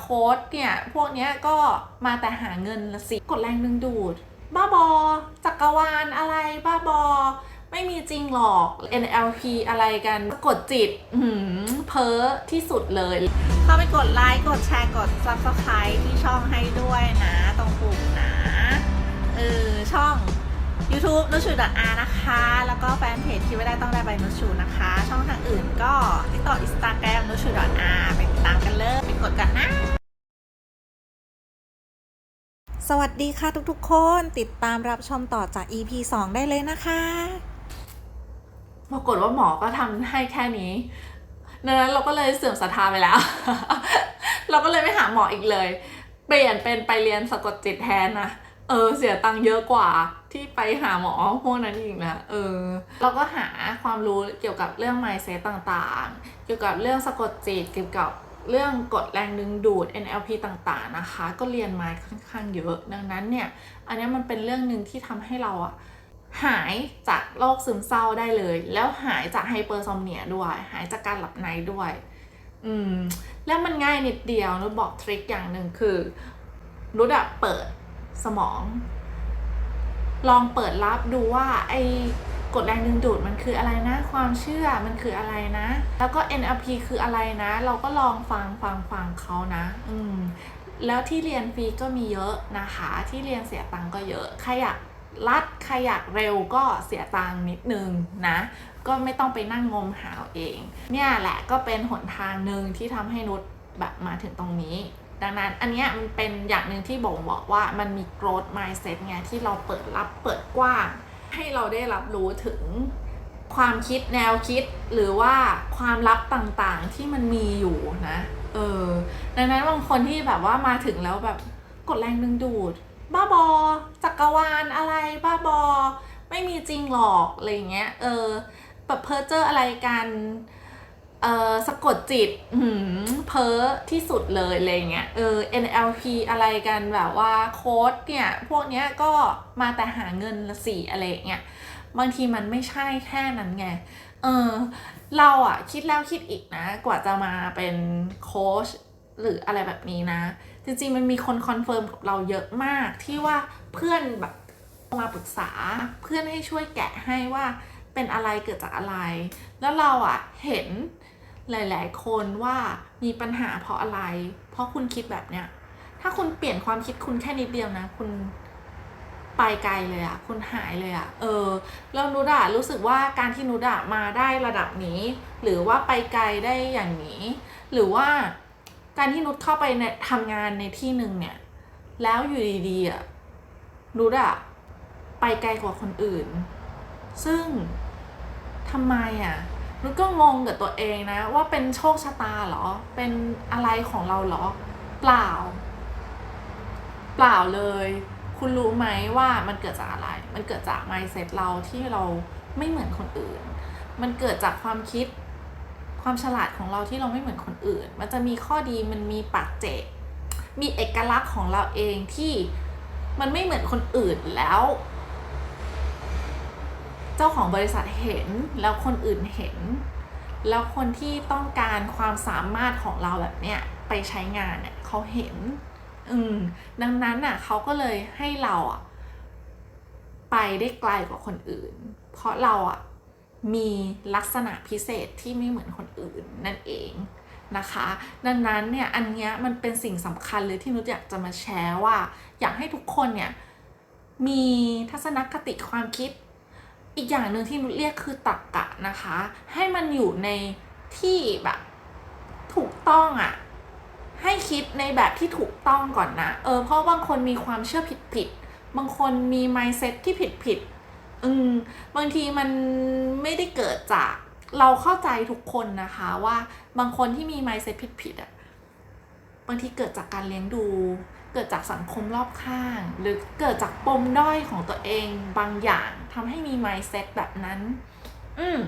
โค้ดเนี่ย พวกเนี้ยก็มาแต่หาเงินละสิกดแรงดึงดูด บ้าบอ จักรวาลอะไรบ้าบอ ไม่มีจริงหรอก NLP อะไรกันกดจิตหือเพ้อที่สุดเลย เข้าไปกดไลค์ กดแชร์ กด Subscribe ที่ช่องให้ด้วยนะ ตรงปุ่มนะเออช่อง YouTube นุชูดอานะคะ แล้วก็แฟนเพจคิดไม่ได้ต้องได้ใบนุชูนะคะ ช่องทางอื่นก็ TikTok Instagram นุชูดอาไปติดตามกันเลย สวัสดีค่ะทุกๆ คนติดตามรับชมต่อจาก EP 2 ได้เลยนะคะปรากฏว่าหมอก็ทำให้แค่นี้ดังนั้นเราก็เลยเสื่อมศรัทธาไปแล้ว เราก็เลยไม่หาหมออีกเลย เปลี่ยนเป็นไปเรียนสะกดจิตแทนนะเออเสียตังค์เยอะกว่าที่ไปหาหมอพวกนั้นอีกนะเออเราก็หาความรู้เกี่ยวกับเรื่อง mindset ต่างๆ เกี่ยวกับเรื่องสะกดจิตเกี่ยวกับ เรื่องกดแรงดึงดูด NLP ต่างๆนะคะ ก็เรียนมาค่อนข้างเยอะ ดังนั้นเนี่ยอันนี้มันเป็นเรื่องหนึ่งที่ทำให้เราอะหายจากโรคซึมเศร้าได้เลย แล้วหายจากไฮเปอร์ซอมเนียด้วย หายจากการหลับในด้วย อืม แล้วมันง่ายนิดเดียวนุบอกทริคอย่างหนึ่งคือนุชอะเปิดสมอง ลองเปิดรับดูว่าไอ กดแรงดึงดูดมันคืออะไรนะ ความเชื่อมันคืออะไรนะ แล้วก็ NLP คืออะไรนะ เราก็ลองฟังฟังฟังเขานะ อืมแล้วที่เรียนฟรีก็มีเยอะนะคะ ที่เรียนเสียตังค์ก็เยอะใครอยากรัดใครอยากเร็วก็เสียตังค์นิดนึงนะ ก็ไม่ต้องไปนั่งงมหาเอาเอง เนี่ยแหละก็เป็นหนทางหนึ่งที่ทำให้นุชแบบมาถึงตรงนี้ดังนั้นอันนี้มันเป็นอย่างหนึ่งที่บ่งบอกว่ามันมี growth mindset ไงที่เราเปิดรับเปิดกว้าง ให้เราได้รับรู้ถึงความคิดแนวคิดหรือว่าความลับต่างๆที่มันมีอยู่นะ เออ ดังนั้นบางคนที่แบบว่ามาถึงแล้วแบบกดแรงดึงดูด บ้าบอ จักรวาลอะไรบ้าบอ ไม่มีจริงหรอกอะไรเงี้ย เออ แบบเพ้อเจออะไรกัน เออสะกดจิตเพ้อที่สุดเลยอะไรเงี้ยเออ NLP อะไรกันแบบว่าโค้ดเนี่ย พวกเนี้ยก็มาแต่หาเงินละสี่อะไรเงี้ยบางทีมันไม่ใช่แค่นั้นไงเออเราอะคิดแล้วคิดอีกนะ กว่าจะมาเป็นโค้ชหรืออะไรแบบนี้นะ จริงๆมันมีคนคอนเฟิร์มกับเราเยอะมากที่ว่าเพื่อนแบบมาปรึกษาเพื่อนให้ช่วยแกะให้ว่าเป็นอะไรเกิดจากอะไร แล้วเราอะเห็น หลาย ๆ คนว่ามีปัญหาเพราะอะไร เพราะคุณคิดแบบเนี้ย ถ้าคุณเปลี่ยนความคิดคุณแค่นิดเดียวนะ คุณไปไกลเลยอะคุณหายเลยอะเออแล้วนุดอะรู้สึกว่าการที่นุดอะมาได้ระดับนี้ หรือว่าไปไกลได้อย่างนี้ หรือว่าการที่นุชเข้าไปในทำงานในที่หนึ่งเนี่ย แล้วอยู่ดีๆอะนุชอะไปไกลกว่าคนอื่น ซึ่งทำไมอะ นุชก็งงกับตัวเองนะ ว่าเป็นโชคชะตาเหรอ เป็นอะไรของเราเหรอ เปล่า เปล่าเลย คุณรู้ไหมว่ามันเกิดจากอะไร มันเกิดจาก mindset เราที่เราไม่เหมือนคนอื่น มันเกิดจากความคิดความฉลาดของเราที่เราไม่เหมือนคนอื่น มันจะมีข้อดีมันมีปัจเจก มีเอกลักษณ์ของเราเองที่มันไม่เหมือนคนอื่นแล้ว เจ้าของบริษัทเห็นแล้วคนอื่นเห็น แล้วคนที่ต้องการความสามารถของเราแบบเนี้ยไปใช้งานเนี่ยเขาเห็น อืม ดังนั้นน่ะเขาก็เลยให้เราอะไปได้ไกลกว่าคนอื่น เพราะเราอะมีลักษณะพิเศษที่ไม่เหมือนคนอื่นนั่นเองนะคะ ดังนั้นเนี่ยอันเนี้ยมันเป็นสิ่งสำคัญเลยที่นุชอยากจะมาแชร์ว่า อยากให้ทุกคนเนี่ยมีทัศนคติความคิด อีกอย่างหนึ่งที่นุชเรียกคือตรรกกะนะคะ ให้มันอยู่ในที่แบบถูกต้องอะ่ะ ให้คิดในแบบที่ถูกต้องก่อนนะ เออ เพราะบางคนมีความเชื่อผิดผิด บางคนมี mindset ที่ผิดผิดอืมบางทีมันไม่ได้เกิดจากเราเข้าใจทุกคนนะคะว่าบางคนที่มี mindset ผิดๆอะบางทีเกิดจากการเลี้ยงดู เกิดจากสังคมรอบข้าง หรือเกิดจากปมด้อยของตัวเองบางอย่างทำให้มี mindset แบบนั้น อืม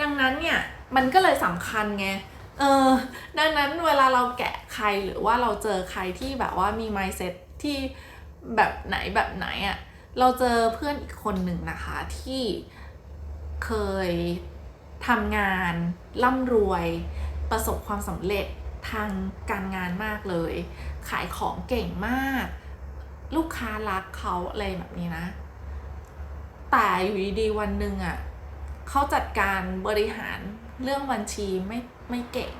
ดังนั้นเนี่ยมันก็เลยสำคัญไงเออดังนั้นเวลาเราแกะใครหรือว่าเราเจอใครที่แบบว่ามี mindset ที่แบบไหนแบบไหนอะ่ะเราเจอเพื่อนอีกคนหนึ่งนะคะที่เคยทำงานร่ำรวยประสบความสำเร็จทางการงานมากเลย ขายของเก่งมาก ลูกค้ารักเขาอะไรแบบนี้นะ แต่อยู่ดีๆวันหนึ่งอะ่ะเขาจัดการบริหารเรื่องบัญชีไม่ไม่เก่ง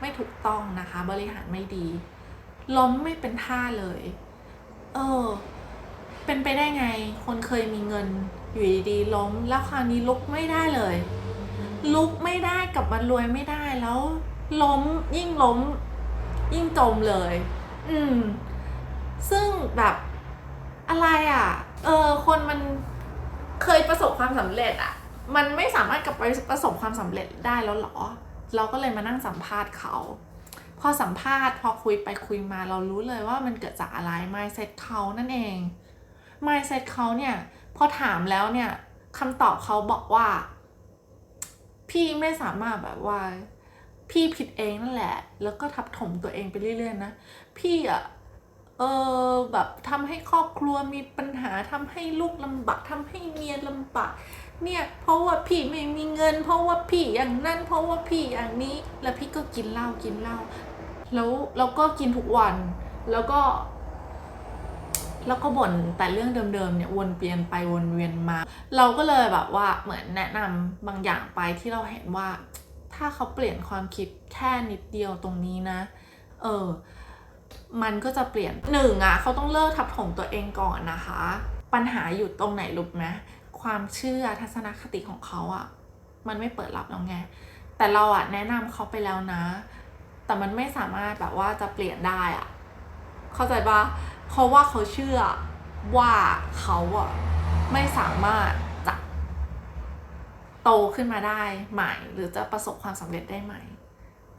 ไม่ถูกต้องนะคะ บริหารไม่ดี ล้มไม่เป็นท่าเลย เออ เป็นไปได้ไง คนเคยมีเงินอยู่ดีๆล้ม แล้วคราวนี้ลุกไม่ได้เลย ลุกไม่ได้กลับมารวยไม่ได้แล้วล้มยิ่งล้ม ยิ่งจมเลย อืม ซึ่งแบบอะไรอะ เออ คนมันเคยประสบความสำเร็จอะ มันไม่สามารถกลับไปประสบความสำเร็จได้แล้วเหรอ เราก็เลยมานั่งสัมภาษณ์เขา พอสัมภาษณ์พอคุยไปคุยมาเรารู้เลยว่ามันเกิดจากอะไร mindset เขานั่นเอง mindset เขาเนี่ยพอถามแล้วเนี่ยคำตอบเขาบอกว่า พี่ไม่สามารถแบบว่า พี่ผิดเองนั่นแหละ แล้วก็ทับถมตัวเองไปเรื่อยๆนะ พี่อะเออแบบทำให้ครอบครัวมีปัญหาทำให้ลูกลำบากทำให้เมียลำบากเนี่ยเพราะว่าพี่ไม่มีเงิน เพราะว่าพี่อย่างนั้น เพราะว่าพี่อย่างนี้ แล้วพี่ก็กินเหล้ากินเหล้าแล้วแล้วก็กินทุกวันแล้วก็ แล้วก็บ่นแต่เรื่องเดิมๆเนี่ยวนเปลี่ยนไปวนเวียนมา เราก็เลยแบบว่าเหมือนแนะนำบางอย่างไปที่เราเห็นว่า ถ้าเขาเปลี่ยนความคิดแค่นิดเดียวตรงนี้นะ เออ มันก็จะเปลี่ยนหนึ่งอะเขาต้องเลิกทับถมตัวเองก่อนนะคะ ปัญหาอยู่ตรงไหนรู้ไหมความเชื่อทัศนคติของเขาอะมันไม่เปิดรับแล้วไง แต่เราอะแนะนำเขาไปแล้วนะ แต่มันไม่สามารถแบบว่าจะเปลี่ยนได้อะเข้าใจปะเพราะว่าเขาเชื่อว่าเขาอะไม่สามารถ โตขึ้นมาได้ใหม่ หรือจะประสบความสำเร็จได้ใหม่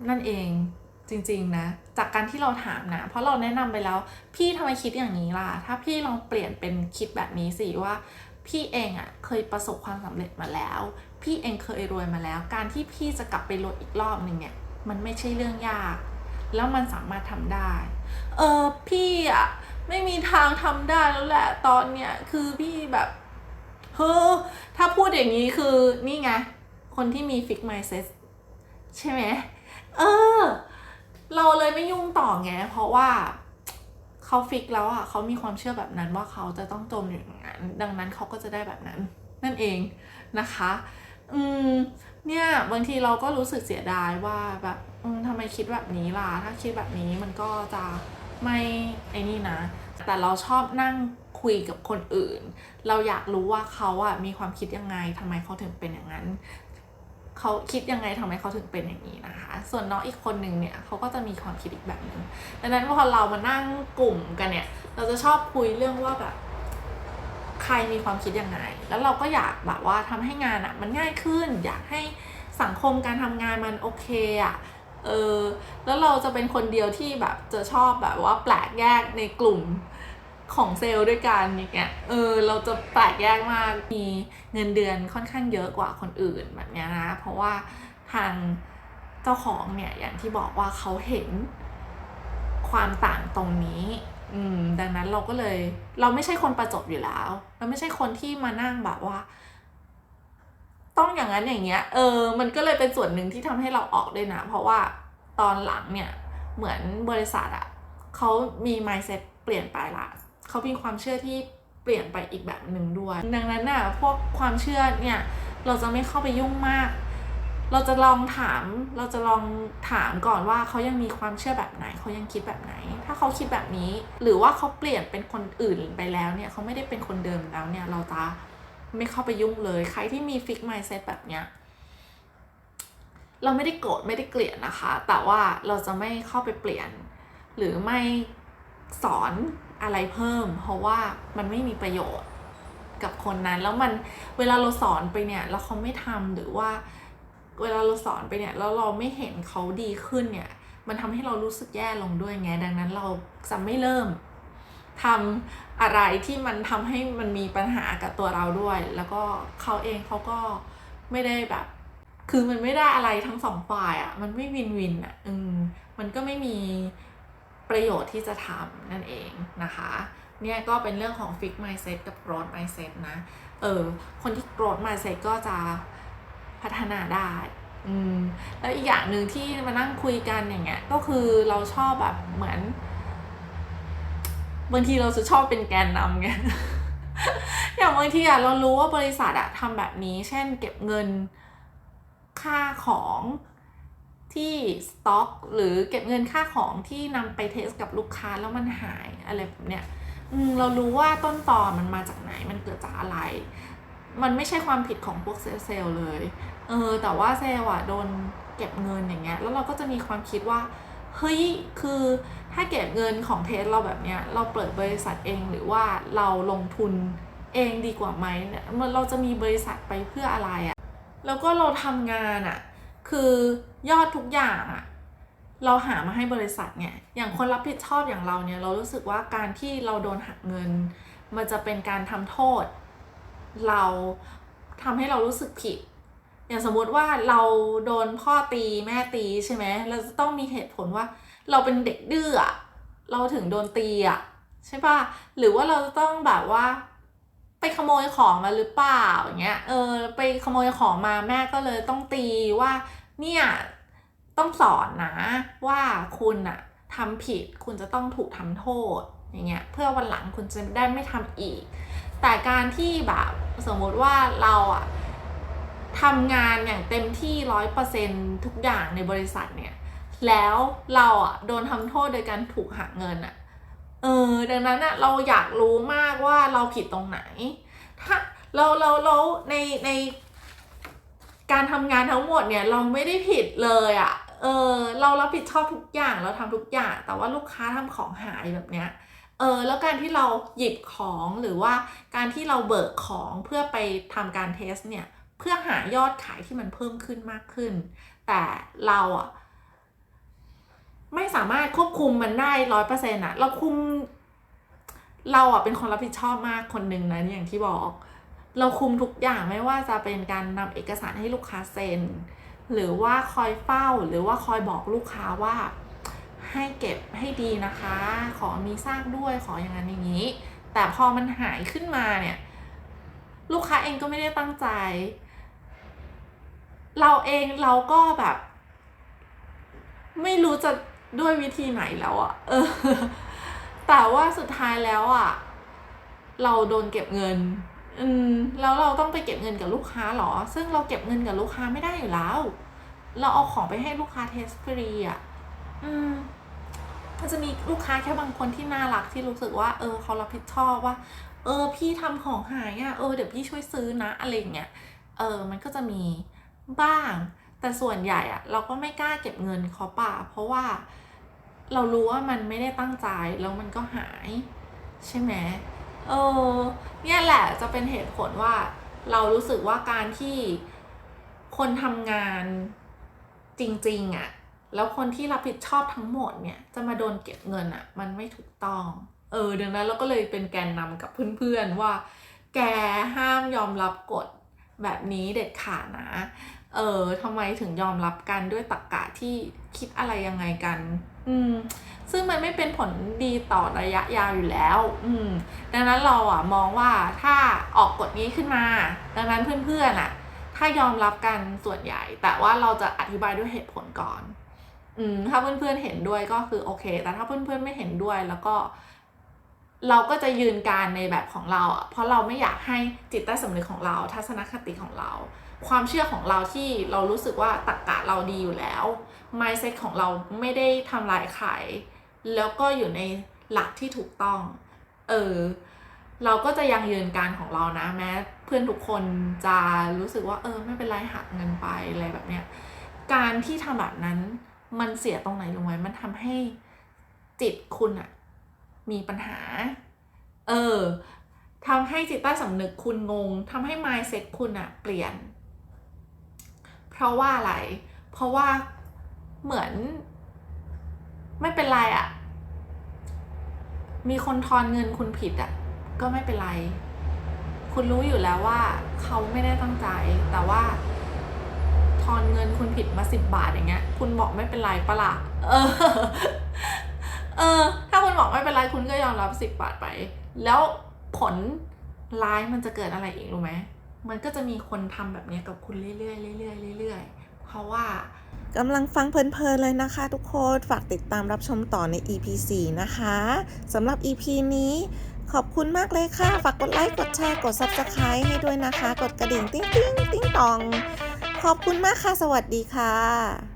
นั่นเองจริงๆนะ จากการที่เราถามนะ เพราะเราแนะนำไปแล้ว พี่ทำไมคิดอย่างนี้ล่ะ ถ้าพี่ลองเปลี่ยนเป็นคิดแบบนี้สิว่าพี่เองอะ่ะเคยประสบความสำเร็จมาแล้ว พี่เองเคยรวยมาแล้ว การที่พี่จะกลับไปรวยอีกรอบหนึ่งเนี่ยมันไม่ใช่เรื่องยาก แล้วมันสามารถทำได้ เออพี่อะไม่มีทางทำได้แล้วแหละตอนเนี้ยคือพี่แบบ เฮ้อถ้าพูดอย่างนี้คือนี่ไง คนที่มีฟิกไมเซ็ตใช่ไหมเออ เราเลยไม่ยุ่งต่อไง เพราะว่าเขาฟิกแล้วอะเขามีความเชื่อแบบนั้นว่าเขาจะต้องจมอยู่อย่างนั้น ดังนั้นเขาก็จะได้แบบนั้น นั่นเองนะคะ อืม เนี่ยบางทีเราก็รู้สึกเสียดายว่าแบบอืมทำไมคิดแบบนี้ล่ะ ถ้าคิดแบบนี้มันก็จะไม่ไอ้นี่นะ แต่เราชอบนั่ง คุยกับคนอื่น เราอยากรู้ว่าเขาอะมีความคิดยังไงทำไมเขาถึงเป็นอย่างนั้นเขาคิดยังไงทำไมเขาถึงเป็นอย่างนี้นะคะ ส่วนน้องอีกคนหนึ่งเนี่ยเขาก็จะมีความคิดอีกแบบหนึ่งดังนั้นพอเรามานั่งกลุ่มกันเนี่ย เราจะชอบคุยเรื่องว่าแบบใครมีความคิดยังไง แล้วเราก็อยากแบบว่าทำให้งานอะ่ะมันง่ายขึ้น อยากให้สังคมการทำงานมันโอเคอะ่ะ เออ แล้วเราจะเป็นคนเดียวที่แบบจะชอบแบบว่าแปลกแยกในกลุ่ม ของเซลล์ด้วยกันอย่างเงี้ย เออ เราจะแปลกแยกมาก มีเงินเดือนค่อนข้างเยอะกว่าคนอื่นแบบเนี้ยนะ เพราะว่าทางเจ้าของเนี่ยอย่างที่บอกว่าเขาเห็นความต่างตรงนี้อืมดังนั้นเราก็เลย เราไม่ใช่คนประจบอยู่แล้ว เราไม่ใช่คนที่มานั่งแบบว่า ต้องอย่างนั้นอย่างเงี้ย เออ มันก็เลยเป็นส่วนหนึ่งที่ทำให้เราออกด้วยนะ เพราะว่าตอนหลังเนี่ย เหมือนบริษัทอะเขามี mindset เปลี่ยนไปละ เขามีความเชื่อที่เปลี่ยนไปอีกแบบหนึ่งด้วย ดังนั้นน่ะพวกความเชื่อเนี่ยเราจะไม่เข้าไปยุ่งมาก เราจะลองถาม เราจะลองถามก่อนว่าเขายังมีความเชื่อแบบไหน เขายังคิดแบบไหน ถ้าเขาคิดแบบนี้ หรือว่าเขาเปลี่ยนเป็นคนอื่นไปแล้วเนี่ย เขาไม่ได้เป็นคนเดิมแล้วเนี่ย เราจะไม่เข้าไปยุ่งเลย ใครที่มีฟิก mindset แบบเนี้ย เราไม่ได้โกรธไม่ได้เกลียดนะคะ แต่ว่าเราจะไม่เข้าไปเปลี่ยน หรือไม่สอน อะไรเพิ่ม เพราะว่ามันไม่มีประโยชน์กับคนนั้น แล้วมันเวลาเราสอนไปเนี่ยแล้วเขาไม่ทำหรือว่า เวลาเราสอนไปเนี่ยแล้วเราไม่เห็นเขาดีขึ้นเนี่ย มันทำให้เรารู้สึกแย่ลงด้วยไงดังนั้นเราจะไม่เริ่มทำอะไรที่มันทำให้มันมีปัญหากับตัวเราด้วย แล้วก็เขาเองเขาก็ไม่ได้แบบ คือมันไม่ได้อะไรทั้งสองฝ่ายอะ่ะ มันไม่วินวินอะ่ะอืมมันก็ไม่มี ประโยชน์ที่จะทำนั่นเองนะคะ เนี่ยก็เป็นเรื่องของ fix mindset กับ growth mindset นะ เออ คนที่ growth mindset ก็จะพัฒนาได้ อืม แล้วอีกอย่างหนึ่งที่มานั่งคุยกันอย่างเงี้ย ก็คือเราชอบแบบเหมือน บางทีเราจะชอบเป็นแกนนำไง อย่างบางทีอะเรารู้ว่าบริษัทอะทำแบบนี้ เช่นเก็บเงินค่าของ ที่สต็อกหรือเก็บเงินค่าของที่นำไปเทสกับลูกค้าแล้วมันหายอะไรแบบเนี้ยอืมเรารู้ว่าต้นตอมันมาจากไหนมันเกิดจากอะไร มันไม่ใช่ความผิดของพวกเซลล์เลย เออ แต่ว่าเซลล์อะโดนเก็บเงินอย่างเงี้ย แล้วเราก็จะมีความคิดว่า เฮ้ย คือถ้าเก็บเงินของเทสเราแบบเนี้ย เราเปิดบริษัทเองหรือว่าเราลงทุนเองดีกว่าไหมเนี่ยเราจะมีบริษัทไปเพื่ออะไรอะแล้วก็เราทำงานอะคือ ยอดทุกอย่างอะเราหามาให้บริษัทเนี่ย อย่างคนรับผิดชอบอย่างเราเนี่ย เรารู้สึกว่าการที่เราโดนหักเงิน มันจะเป็นการทำโทษ เราทำให้เรารู้สึกผิด อย่างสมมุติว่าเราโดนพ่อตีแม่ตีใช่ไหมเราจะต้องมีเหตุผลว่า เราเป็นเด็กดื้อเราถึงโดนตีอะใช่ป่ะหรือว่าเราจะต้องแบบว่า ไปขโมยของมาหรือเปล่าอย่างเงี้ย เออ ไปขโมยของมาแม่ก็เลยต้องตีว่า เนี่ยต้องสอนนะว่าคุณอะทำผิดคุณจะต้องถูกทำโทษอย่างเงี้ยเพื่อวันหลังคุณจะได้ไม่ทำอีก แต่การที่แบบสมมติว่าเราอะทำงานอย่างเต็มที่ร้อยเปอร์เซ็นทุกอย่างในบริษัทเนี่ยแล้วเราอะโดนทำโทษโดยการถูกหักเงินอะเออดังนั้นอะเราอยากรู้มากว่าเราผิดตรงไหน ถ้าเราเราเราในใน การทำงานทั้งหมดเนี่ยเราไม่ได้ผิดเลยอะเออ เรารับผิดชอบทุกอย่างเราทำทุกอย่าง แต่ว่าลูกค้าทำของหายแบบเนี้ยเออแล้วการที่เราหยิบของหรือว่าการที่เราเบิกของเพื่อไปทำการเทสเนี่ยเพื่อหายอดขายที่มันเพิ่มขึ้นมากขึ้น แต่เราอะไม่สามารถควบคุมมันได้ร้อยเปอร์เซ็นต์อะเราคุม เราอะเป็นคนรับผิดชอบมากคนหนึ่งนะอย่างที่บอก เราคุมทุกอย่างไม่ว่าจะเป็นการนำเอกสารให้ลูกค้าเซ็น หรือว่าคอยเฝ้าหรือว่าคอยบอกลูกค้าว่าให้เก็บให้ดีนะคะ ขอมีซากด้วยขออย่างนั้นอย่างนี้ แต่พอมันหายขึ้นมาเนี่ย ลูกค้าเองก็ไม่ได้ตั้งใจ เราเองเราก็แบบ ไม่รู้จะด้วยวิธีไหนแล้วอะเออ แต่ว่าสุดท้ายแล้วอะเราโดนเก็บเงิน อืมแล้วเราต้องไปเก็บเงินกับลูกค้าเหรอ ซึ่งเราเก็บเงินกับลูกค้าไม่ได้อยู่แล้ว เราเอาของไปให้ลูกค้าเทสฟรีอะ อืมมันจะมีลูกค้าแค่บางคนที่น่ารักที่รู้สึกว่า เออเขารับผิดชอบว่า เออพี่ทำของหายอะ่ะเออเดี๋ยวพี่ช่วยซื้อนะอะไรเงี้ยเออมันก็จะมีบ้าง แต่ส่วนใหญ่อะเราก็ไม่กล้าเก็บเงินเขาป่ะเพราะว่าเรารู้ว่ามันไม่ได้ตั้งใจแล้วมันก็หาย ใช่ไหม เออเนี่ยแหละจะเป็นเหตุผลว่าเรารู้สึกว่าการที่คนทำงานจริงๆอะ่ะแล้วคนที่รับผิดชอบทั้งหมดเนี่ยจะมาโดนเก็บเงินอะ่ะ มันไม่ถูกต้อง เออดังนั้นเราก็เลยเป็นแกนนำกับเพื่อนๆว่า แกห้ามยอมรับกฎแบบนี้เด็ดขาดนะ เออทำไมถึงยอมรับกันด้วยตรรกกะที่คิดอะไรยังไงกัน อืม ซึ่งมันไม่เป็นผลดีต่อระยะยาวอยู่แล้ว อืม ดังนั้นเราอะมองว่าถ้าออกกฎนี้ขึ้นมา ดังนั้นเพื่อนๆอะ ถ้ายอมรับกันส่วนใหญ่ แต่ว่าเราจะอธิบายด้วยเหตุผลก่อน อืม ถ้าเพื่อนๆเห็นด้วยก็คือโอเค แต่ถ้าเพื่อนๆไม่เห็นด้วยแล้วก็ เราก็จะยืนการในแบบของเราอะ เพราะเราไม่อยากให้จิตใต้สำนึกของเรา ทัศนคติของเรา ความเชื่อของเราที่เรารู้สึกว่าตรรกกะเราดีอยู่แล้ว mindset ของเราไม่ได้ทำลายใคร แล้วก็อยู่ในหลักที่ถูกต้อง เออ เราก็จะยังยืนการของเรานะแม้เพื่อนทุกคนจะรู้สึกว่า เออ ไม่เป็นไรหักเงินไปอะไรแบบเนี้ย การที่ทำแบบนั้นมันเสียตรงไหนรู้ไหมมันทำให้จิตคุณอะมีปัญหา เออทำให้จิตใต้สำนึกคุณงงทำให้ mindset คุณอะเปลี่ยน เพราะว่าอะไร เพราะว่าเหมือน ไม่เป็นไรอะมีคนทอนเงินคุณผิดอะก็ไม่เป็นไร คุณรู้อยู่แล้วว่า เขาไม่ได้ตั้งใจ แต่ว่า ทอนเงินคุณผิดมาสิบบาทอย่างเงี้ย คุณบอกไม่เป็นไรปะล่ะ เออ เออ ถ้าคุณบอกไม่เป็นไรคุณก็ยอมรับสิบบาทไป แล้วผลร้ายมันจะเกิดอะไรอีกรู้ไหมมันก็จะมีคนทำแบบนี้กับคุณเรื่อยๆเรื่อยๆเรื่อยๆ เพราะว่ากำลังฟังเพลินๆเลยนะคะทุกคน ฝากติดตามรับชมต่อใน EP 4 นะคะสำหรับ EP นี้ขอบคุณมากเลยค่ะ ฝากกดไลค์ กดแชร์ กด Subscribe ให้ด้วยนะคะ กดกระดิ่ง ติ้งติ้งติ้งตอง ขอบคุณมากค่ะ สวัสดีค่ะ